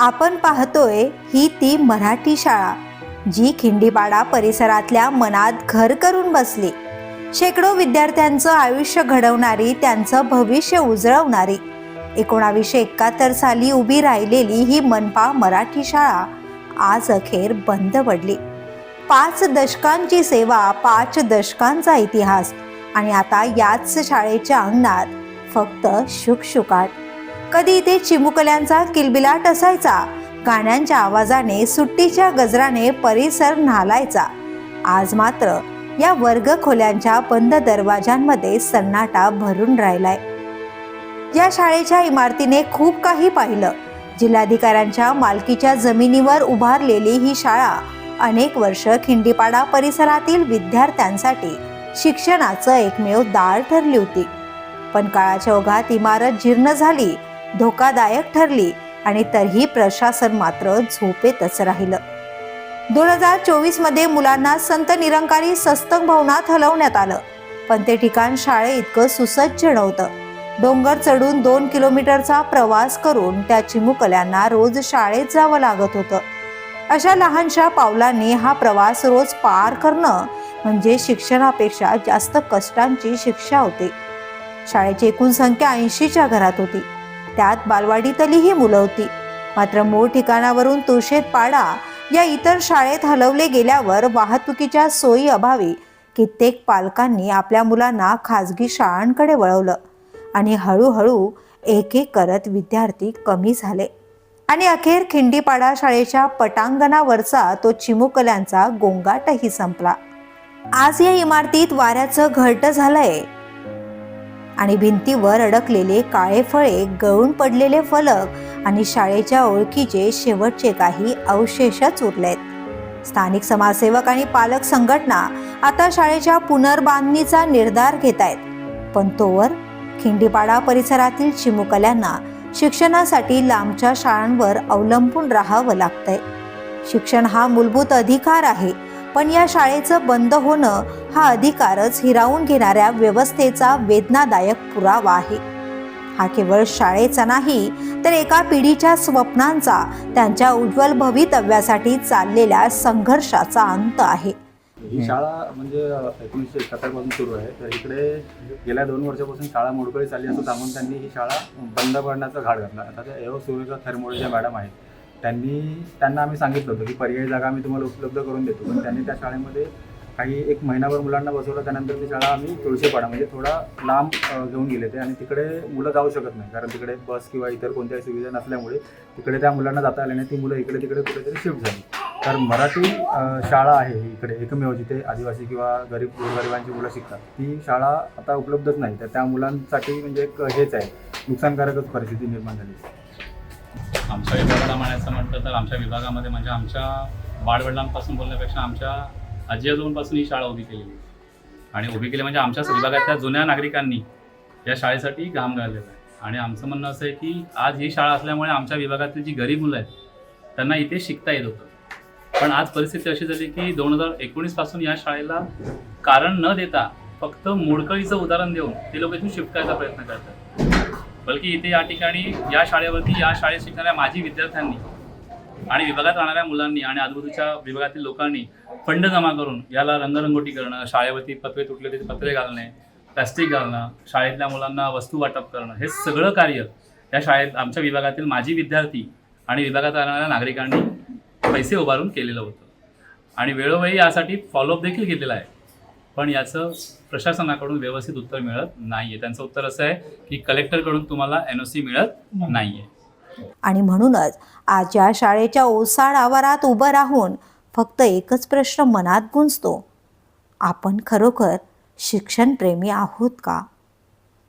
आपण पाहतोय ही ती मराठी शाळा जी खिंडीपाडा परिसरातल्या मनात घर करून बसली. शेकडो विद्यार्थ्यांचं आयुष्य घडवणारी त्यांचं भविष्य उजळवणारी एकोणावीसशे एकाहत्तर साली उभी राहिलेली ही मनपा मराठी शाळा आज अखेर बंद पडली. पाच दशकांची सेवा पाच दशकांचा इतिहास आणि आता याच शाळेच्या अंगणात फक्त शुकशुकाट. कधी इथे चिमुकल्यांचा किलबिलाट असायचा. गाण्यांच्या आवाजाने सुट्टीच्या गजराने परिसर न्हालायचा. आज मात्र या वर्गखोल्यांच्या बंद दरवाजांमध्ये सन्नाटा भरून राहिलाय. या शाळेच्या इमारतीने खूप काही पाहिलं. जिल्हाधिकाऱ्यांच्या मालकीच्या जमिनीवर उभारलेली ही शाळा अनेक वर्ष खिंडीपाडा परिसरातील विद्यार्थ्यांसाठी शिक्षणाचं एकमेव दार ठरली होती. पण काळाच्या ओघात इमारत जीर्ण झाली धोकादायक ठरली आणि तरीही प्रशासन मात्र झोपेतच राहिलं. दोन हजार चोवीसमध्ये मुलांना संत निरंकारी सस्तंग भवनात हलवण्यात आलं पण ते ठिकाण शाळे इतकं सुसज्ज नव्हतं. डोंगर चढून दोन किलोमीटरचा प्रवास करून त्या चिमुकल्यांना रोज शाळेत जावं लागत होतं. अशा लहानशा पावलांनी हा प्रवास रोज पार करणं म्हणजे शिक्षणापेक्षा जास्त कष्टांची शिक्षा होती. शाळेची एकूण संख्या ऐंशीच्या घरात होती. त्यात बालवाडीतलीही मुलं होती. मात्र मूळ ठिकाणावरून तुळशेत पाडा या इतर शाळेत हलवले गेल्यावर वाहतुकीच्या सोयी अभावी कित्येक पालकांनी आपल्या मुलांना खाजगी शाळांकडे वळवलं आणि हळूहळू एक एक करत विद्यार्थी कमी झाले. आणि अखेर खिंडीपाडा शाळेच्या पटांगणावरचा तो चिमुकल्यांचा गोंगाटही संपला. आज या इमारतीत वाऱ्याचं घरट झालंय. आणि भिंतीवर अडकलेले काळे फळे गळून पडलेले फलक आणि शाळेच्या ओळखीचे शेवटचे काही अवशेषच उरलेत. स्थानिक समाजसेवक आणि पालक संघटना आता शाळेच्या पुनर्बांधणीचा निर्धार घेत आहेत पण तोवर खिंडीपाडा परिसरातील चिमुकल्यांना शिक्षणासाठी लांबच्या शाळांवर अवलंबून राहावं लागतंय. शिक्षण हा मूलभूत अधिकार आहे पण या शाळेचं बंद होणं हा अधिकारच हिरावून घेणाऱ्या व्यवस्थेचा वेदनादायक पुरावा आहे. हा केवळ शाळेचा नाही तर एका पिढीच्या स्वप्नांचा त्यांच्या उज्ज्वल भवितव्यासाठी चाललेल्या संघर्षाचा अंत आहे. ही शाळा म्हणजे एकोणीसशे एकाहत्तरपासून सुरू आहे. तर इकडे गेल्या दोन वर्षापासून शाळा मोडकळी चालली असं सांगून त्यांनी ही शाळा बंद पडण्याचा घाट घातला. आता त्या एव सुरेखा थरमोडे ज्या मॅडम आहेत त्यांनी त्यांना आम्ही सांगितलं होतं की पर्यायी जागा आम्ही तुम्हाला उपलब्ध करून देतो. पण त्यांनी त्या शाळेमध्ये काही एक महिनाभर मुलांना बसवलं त्यानंतर ती शाळा आम्ही तुळशीपाडा म्हणजे थोडा लांब घेऊन गेले ते. आणि तिकडे मुलं जाऊ शकत नाही कारण तिकडे बस किंवा इतर कोणत्याही सुविधा नसल्यामुळे तिकडे त्या मुलांना जाता आल्याने नाही. ती मुलं इकडे तिकडे कुठेतरी शिफ्ट झाली. तर मराठी शाळा आहे इकडे एकमेव जिथे आदिवासी किंवा गरीब गोरगरिबांची मुलं शिकतात. ती शाळा आता उपलब्धच नाही. तर त्या मुलांसाठी म्हणजे एक हेच आहे. नुकसानकारकच परिस्थिती निर्माण झाली. आमच्या विभागाला म्हणायचं म्हटलं तर आमच्या विभागामध्ये म्हणजे आमच्या वाडवडिलांपासून बोलण्यापेक्षा आमच्या आजी आजोबांपासून ही शाळा उभी केलेली आणि उभी केली म्हणजे आमच्या विभागातल्या जुन्या नागरिकांनी या शाळेसाठी घाम घाललेला आहे. आणि आमचं म्हणणं असं आहे की आज ही शाळा असल्यामुळे आमच्या विभागातली जी गरीब मुलं आहेत त्यांना इथे शिकता येत होतं. पण आज परिस्थिती अशी झाली की दोन हजार एकोणीसपासून या शाळेला कारण न देता फक्त मोडकळीचं उदाहरण देऊन ते लोक इथून शिफ्ट करायचा प्रयत्न करतात. बल्कि इथे या ठिकाणी या शाळेवरती या शाळेत शिकणाऱ्या माजी विद्यार्थ्यांनी आणि विभागात राहणाऱ्या मुलांनी आणि आजूबाजूच्या विभागातील लोकांनी फंड जमा करून याला रंगरंगोटी करणं शाळेवरती पत्रे तुटले ते पत्रे घालणे प्लॅस्टिक घालणं शाळेतल्या मुलांना वस्तू वाटप करणं हे सगळं कार्य या शाळेत आमच्या विभागातील माजी विद्यार्थी आणि विभागात राहणाऱ्या नागरिकांनी पैसे उभारून केलेलं होतं. आणि वेळोवेळी यासाठी फॉलोअप देखील घेतलेला आहे. पण याचं प्रशासनाकडून व्यवस्थित उत्तर मिळत नाही आहे त्यांचं उत्तर असं आहे की कलेक्टरकडून तुम्हाला एन ओ सी मिळत नाही. आहे आणि म्हणूनच आज या शाळेच्या ओसाड आवारात उभं राहून फक्त एकच प्रश्न मनात गुंजतो. आपण खरोखर शिक्षणप्रेमी आहोत का?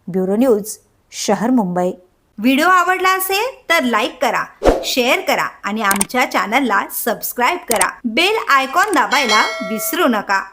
ब्युरो न्यूज शहर मुंबई. व्हिडिओ आवडला असेल तर लाईक करा शेअर करा आणि आमच्या चॅनलला सबस्क्राईब करा. बेल आयकॉन दाबायला विसरू नका.